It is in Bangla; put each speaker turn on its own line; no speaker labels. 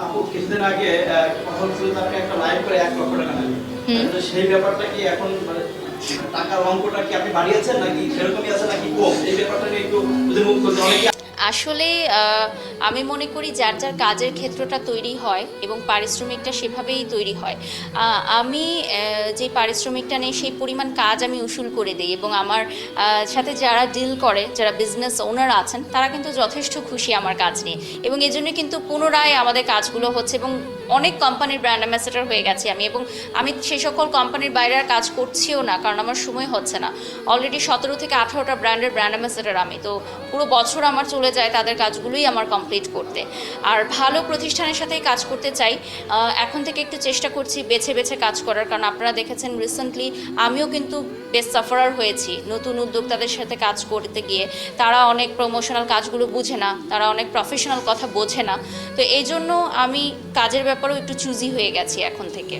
আপু কিছুদিন আগে কখন যে একটা লাইভ করে এক লক্ষ টাকা নেন সেই ব্যাপারটা কি এখন মানে টাকার অঙ্কটা কি আপনি বাড়িয়েছেন নাকি? সেরকমই আছে নাকি? কম। এই ব্যাপারটা নিয়ে একটু যদি মুখ করতে অনেকে
আসলে আমি মনে করি যার যার কাজের ক্ষেত্রটা তৈরি হয় এবং পারিশ্রমিকটা সেভাবেই তৈরি হয় আমি যে পারিশ্রমিকটা নেই সেই পরিমাণ কাজ আমি উসুল করে দিই এবং আমার সাথে যারা ডিল করে, যারা বিজনেস ওনার আছেন, তারা কিন্তু যথেষ্ট খুশি আমার কাজ নিয়ে এবং এই জন্য কিন্তু পুনরায় আমাদের কাজগুলো হচ্ছে এবং অনেক কোম্পানির ব্র্যান্ড অ্যাম্বাসেডার হয়ে গেছি আমি এবং আমি সেই সকল কোম্পানির বাইরে আর কাজ করছিও না কারণ আমার সময় হচ্ছে না। অলরেডি সতেরো থেকে আঠারোটা ব্র্যান্ডের ব্র্যান্ড অ্যাম্বাসেডার আমি, তো পুরো বছর আমার চলে যায় তাদের কাজগুলোই আমার কমপ্লিট করতে। আর ভালো প্রতিষ্ঠানের সাথেই কাজ করতে চাই এখন থেকে একটু চেষ্টা করছি বেছে বেছে কাজ করার। কারণ আপনারা দেখেছেন রিসেন্টলি আমিও কিন্তু বেশ সাফারার হয়েছি, নতুন উদ্যোক্তাদের সাথে কাজ করতে গিয়ে। তারা অনেক প্রমোশনাল কাজগুলো বুঝে না, তারা অনেক প্রফেশনাল কথা বোঝে না। তো এই জন্য আমি কাজের ব্যাপারেও একটু চুজি হয়ে গেছি এখন থেকে।